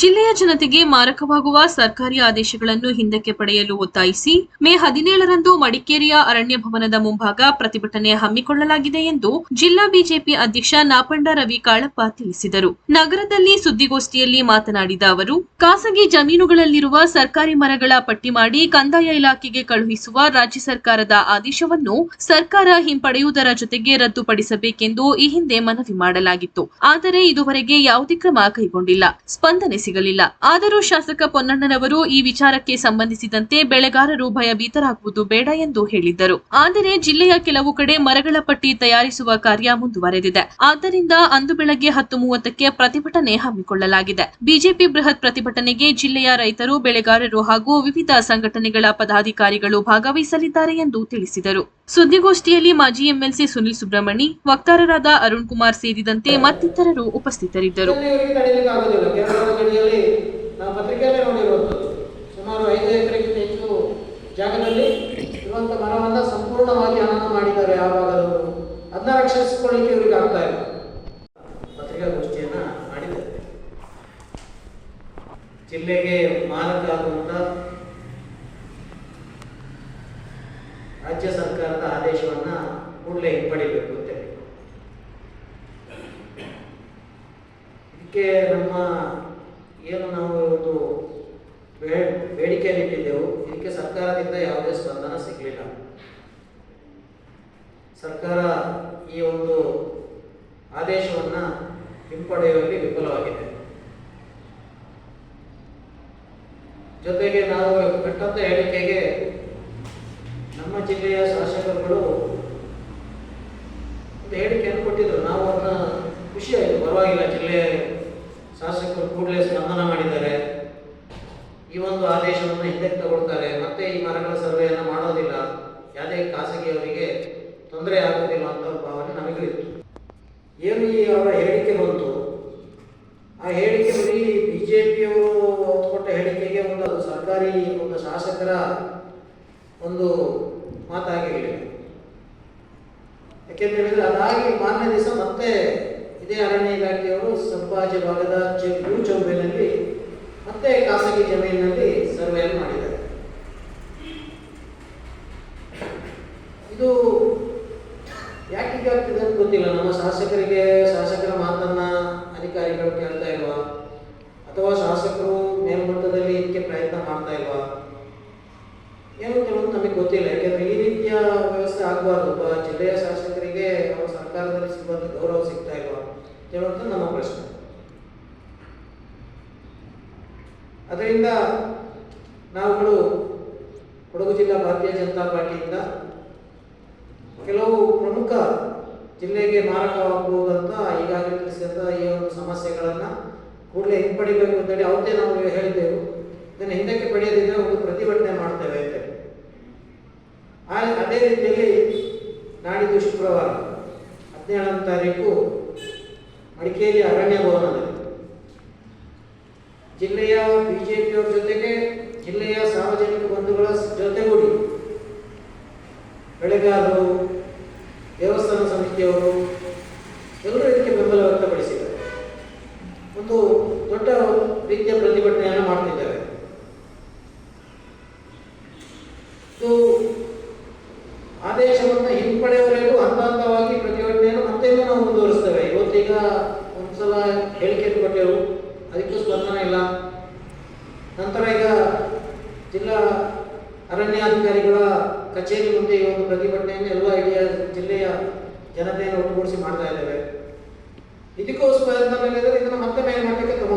ಜಿಲ್ಲೆಯ ಜನತೆಗೆ ಮಾರಕವಾಗುವ ಸರ್ಕಾರಿ ಆದೇಶಗಳನ್ನು ಹಿಂದಕ್ಕೆ ಪಡೆಯಲು ಒತ್ತಾಯಿಸಿ ಮೇ ಹದಿನೇಳರಂದು ಮಡಿಕೇರಿಯ ಅರಣ್ಯ ಭವನದ ಮುಂಭಾಗ ಪ್ರತಿಭಟನೆ ಹಮ್ಮಿಕೊಳ್ಳಲಾಗಿದೆ ಎಂದು ಜಿಲ್ಲಾ ಬಿಜೆಪಿ ಅಧ್ಯಕ್ಷ ನಾಪಂಡ ರವಿ ಕಾಳಪ್ಪ ತಿಳಿಸಿದರು. ನಗರದಲ್ಲಿ ಸುದ್ದಿಗೋಷ್ಠಿಯಲ್ಲಿ ಮಾತನಾಡಿದ ಅವರು, ಖಾಸಗಿ ಜಮೀನುಗಳಲ್ಲಿರುವ ಸರ್ಕಾರಿ ಮರಗಳ ಪಟ್ಟಿ ಮಾಡಿ ಕಂದಾಯ ಇಲಾಖೆಗೆ ಕಳುಹಿಸುವ ರಾಜ್ಯ ಸರ್ಕಾರದ ಆದೇಶವನ್ನು ಸರ್ಕಾರ ಹಿಂಪಡೆಯುವುದರ ಜೊತೆಗೆ ರದ್ದುಪಡಿಸಬೇಕೆಂದು ಈ ಹಿಂದೆ ಮನವಿ ಮಾಡಲಾಗಿತ್ತು. ಆದರೆ ಇದುವರೆಗೆ ಯಾವುದೇ ಕ್ರಮ ಕೈಗೊಂಡಿಲ್ಲ. ಸ್ಪಂದನೆ ಸಿಗಲಿಲ್ಲ. ಆದರೂ ಶಾಸಕ ಪೊನ್ನಣ್ಣನವರು ಈ ವಿಚಾರಕ್ಕೆ ಸಂಬಂಧಿಸಿದಂತೆ ಬೆಳೆಗಾರರು ಭಯಭೀತರಾಗುವುದು ಬೇಡ ಎಂದು ಹೇಳಿದ್ದರು. ಆದರೆ ಜಿಲ್ಲೆಯ ಕೆಲವು ಕಡೆ ಮರಗಳ ಪಟ್ಟಿ ತಯಾರಿಸುವ ಕಾರ್ಯ ಮುಂದುವರೆದಿದೆ. ಆದ್ದರಿಂದ ಅಂದು ಬೆಳಗ್ಗೆ ಹತ್ತು ಮೂವತ್ತಕ್ಕೆ ಪ್ರತಿಭಟನೆ ಹಮ್ಮಿಕೊಳ್ಳಲಾಗಿದೆ. ಬಿಜೆಪಿ ಬೃಹತ್ ಪ್ರತಿಭಟನೆಗೆ ಜಿಲ್ಲೆಯ ರೈತರು, ಬೆಳೆಗಾರರು ಹಾಗೂ ವಿವಿಧ ಸಂಘಟನೆಗಳ ಪದಾಧಿಕಾರಿಗಳು ಭಾಗವಹಿಸಲಿದ್ದಾರೆ ಎಂದು ತಿಳಿಸಿದರು. ಸುದ್ದಿಗೋಷ್ಠಿಯಲ್ಲಿ ಮಾಜಿ ಎಂಎಲ್ಸಿ ಸುನಿಲ್ ಸುಬ್ರಹ್ಮಣಿ ವಕ್ತಾರರಾದ ಅರುಣ್ ಕುಮಾರ್ ಸೇರಿದಂತೆ ಮತ್ತಿತರರು ಉಪಸ್ಥಿತರಿದ್ದರು. ಜಿಲ್ಲೆಗೆ ಮಾರಕ ಆಗುವಂಥ ರಾಜ್ಯ ಸರ್ಕಾರದ ಆದೇಶವನ್ನ ಕೂಡಲೇ ಹಿಂಪಡಿಬೇಕು ಅಂತ ಹೇಳಿ ಇದಕ್ಕೆ ನಮ್ಮ ಏನು ನಾವು ಒಂದು ಬೇ- ಬೇಡಿಕೆಯನ್ನು ಇಟ್ಟಿದ್ದೆವು, ಇದಕ್ಕೆ ಸರ್ಕಾರದಿಂದ ಯಾವುದೇ ಸ್ಪಂದನ ಸಿಗಲಿಲ್ಲ. ಸರ್ಕಾರ ಈ ಒಂದು ಆದೇಶವನ್ನ ಹಿಂಪಡೆಯುವಲ್ಲಿ ವಿಫಲವಾಗಿದೆ. ಜೊತೆಗೆ ನಾವು ಕೆಟ್ಟಂತ ಹೇಳಿಕೆಗೆ ನಮ್ಮ ಜಿಲ್ಲೆಯ ಶಾಸಕರುಗಳು ಹೇಳಿಕೆಯನ್ನು ಕೊಟ್ಟಿದ್ರು. ನಾವು ಅದನ್ನ ಖುಷಿಯಾಯಿತು ಪರವಾಗಿಲ್ಲ ಜಿಲ್ಲೆಯ ಶಾಸಕರು ಕೂಡಲೇ ಸ್ಪಂದನ ಮಾಡಿದ್ದಾರೆ. ಈ ಒಂದು ಆದೇಶವನ್ನು ಹಿಂದಕ್ಕೆ ತಗೊಳ್ತಾರೆ. ಮತ್ತೆ ಈ ಮರಗಳ ಸರ್ವೆಯನ್ನು ಮಾಡೋದಿಲ್ಲ. ಯಾವುದೇ ಖಾಸಗಿಯವರಿಗೆ ತೊಂದರೆ ಆಗೋದಿಲ್ಲ ಅಂತ ಭಾವನೆ ನಮಗೂ ಇತ್ತು ಏನು ಈ ಅವರ ಹೇಳಿಕೆ ಬಂತು? ಆ ಹೇಳಿಕೆ ಬರೀ ಬಿ ಜೆ ಪಿಯವರು ಕೊಟ್ಟ ಹೇಳಿಕೆಗೆ ಒಂದು ಸರ್ಕಾರಿ ಒಂದು ಶಾಸಕರ ಒಂದು ಮಾತಾಗಿ ಯಾಕೆಂತ ಹೇಳಿದ್ರೆ ಅದಾಗಿ ಮಾರನೇ ದಿವಸ ಮತ್ತೆ ಇದೇ ಅರಣ್ಯ ಇಲಾಖೆಯವರು ಸಂಪಾಜೆ ಭಾಗದ ಜೂ ಚೌಬೆನಲ್ಲಿ ಮತ್ತೆ ಖಾಸಗಿ ಜಮೀನಿನಲ್ಲಿ ಸರ್ವೆಯನ್ನು ಮಾಡಿದ್ದಾರೆ. ಇದು ಯಾಕೆ ಹೀಗಾಗ್ತಿದೆ ಅಂತ ಗೊತ್ತಿಲ್ಲ. ನಮ್ಮ ಶಾಸಕರಿಗೆ ಶಾಸಕರ ಮಾತನ್ನ ಅಧಿಕಾರಿಗಳು ಕೇಳ್ತಾ ಇಲ್ವಾ? ಅಥವಾ ಶಾಸಕರು ಮೇಲ್ಮಟ್ಟದಲ್ಲಿ ಇದಕ್ಕೆ ಪ್ರಯತ್ನ ಮಾಡ್ತಾ ಇಲ್ವಾ? ಏನು ಕೆಲವೊಂದು ನಮಗೆ ಗೊತ್ತಿಲ್ಲ. ಯಾಕೆಂದ್ರೆ ಈ ರೀತಿಯ ವ್ಯವಸ್ಥೆ ಆಗಬಾರ್ದು. ಜಿಲ್ಲೆಯ ಶಾಸಕರಿಗೆ ಅವರ ಸರ್ಕಾರದಲ್ಲಿ ಸಿಗುವಂತ ಗೌರವ ಸಿಗ್ತಾ ಇಲ್ವಾ? ಹೇಳುವಂತ ನಮ್ಮ ಪ್ರಶ್ನೆ ಅದರಿಂದ ನಾವುಗಳು ಕೊಡಗು ಜಿಲ್ಲಾ ಭಾರತೀಯ ಜನತಾ ಪಾರ್ಟಿಯಿಂದ ಕೆಲವು ಪ್ರಮುಖ ಜಿಲ್ಲೆಗೆ ಮಾರಕವಾಗಬಹುದಂತ ಈಗಾಗಲೇ ತಿಳಿಸಿದಂಥ ಈ ಒಂದು ಸಮಸ್ಯೆಗಳನ್ನು ಕೂಡಲೇ ಹಿಂಪಡಿಬೇಕು ಅಂತೇಳಿ ಅವತ್ತೇ ನಾವು ಹೇಳಿದ್ದೆವು ಇದನ್ನು ಹಿಂದಕ್ಕೆ ಪಡೆಯದಿದ್ದರೆ ಒಂದು ಪ್ರತಿಭಟನೆ ಮಾಡ್ತೇವೆ. ಆ ಅದೇ ರೀತಿಯಲ್ಲಿ ನಾಡಿದ್ದು ಶುಕ್ರವಾರ ಹದಿನೇಳನೇ ತಾರೀಕು ಮಡಿಕೇರಿ ಅರಣ್ಯ ಭವನದಲ್ಲಿ. ಜಿಲ್ಲೆಯ ಬಿಜೆಪಿಯವರ ಜೊತೆಗೆ ಜಿಲ್ಲೆಯ ಸಾರ್ವಜನಿಕ ಬಂಧುಗಳ ಜೊತೆಗೂಡಿ ಬೆಳೆಗಾರರು ದೇವಸ್ಥಾನ ಸಮಿತಿಯವರು ಎಲ್ಲರೂ ಇದಕ್ಕೆ ಬೆಂಬಲ ವ್ಯಕ್ತಪಡಿಸಿದ್ದಾರೆ. ಒಂದು ದೊಡ್ಡ ರೀತಿಯ ಪ್ರತಿಭಟನೆಯನ್ನು ಮಾಡ್ತಿದ್ದಾರೆ. ಇದು ಆದೇಶವನ್ನು ಹಿಂಪಡೆಯವರೆಗೂ ಹಂತ ಹಂತವಾಗಿ ಪ್ರತಿಭಟನೆಯನ್ನು ಮತ್ತೆ ನಾವು ಮುಂದುವರಿಸ್ತೇವೆ. ಇವತ್ತೀಗ ಒಂದ್ಸಲ ಹೇಳಿಕೆ ಕೊಟ್ಟೆವು ಅದಕ್ಕೂ ಸ್ಪಂದನ ಇಲ್ಲ. ನಂತರ ಈಗ ಜಿಲ್ಲಾ ಅರಣ್ಯಾಧಿಕಾರಿಗಳ ಕಚೇರಿ ಮುಂದೆ ಈ ಒಂದು ಪ್ರತಿಭಟನೆಯನ್ನು ಎಲ್ಲ ಇಡೀ ಜಿಲ್ಲೆಯ ಜನತೆಯನ್ನು ಒಟ್ಟುಗೂಡಿಸಿ ಮಾಡ್ತಾ ಇದ್ದೇವೆ. ಇದಕ್ಕೂ ಸ್ಪಂದನ ಇಲ್ಲದ್ರೆ ಇದನ್ನು ಮತ್ತೆ ಮೇಲ್ಮಟ್ಟಕ್ಕೆ ತಗೊಂಡು